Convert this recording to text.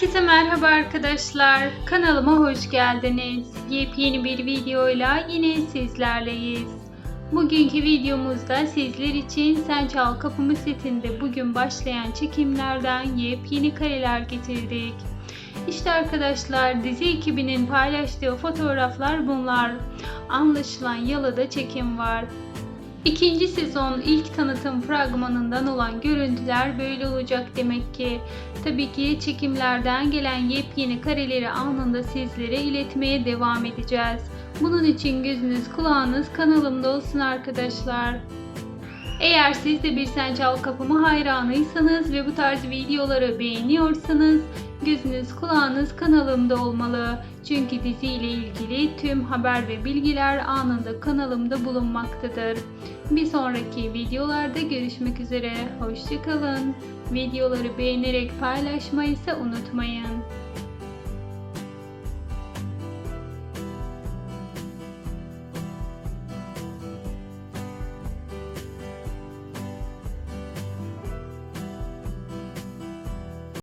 Herkese merhaba arkadaşlar. Kanalıma hoş geldiniz. Yepyeni bir videoyla yine sizlerleyiz. Bugünkü videomuzda sizler için Sen Çal Kapımı setinde bugün başlayan çekimlerden yepyeni kareler getirdik. İşte arkadaşlar dizi ekibinin paylaştığı fotoğraflar bunlar. Anlaşılan Yalı'da çekim var. İkinci sezon ilk tanıtım fragmanından olan görüntüler böyle olacak demek ki. Tabii ki çekimlerden gelen yepyeni kareleri anında sizlere iletmeye devam edeceğiz. Bunun için gözünüz kulağınız kanalımda olsun arkadaşlar. Eğer siz de bir Sen Çal Kapımı hayranıysanız ve bu tarz videoları beğeniyorsanız gözünüz kulağınız kanalımda olmalı. Çünkü diziyle ilgili tüm haber ve bilgiler anında kanalımda bulunmaktadır. Bir sonraki videolarda görüşmek üzere. Hoşçakalın. Videoları beğenerek paylaşmayı ise unutmayın.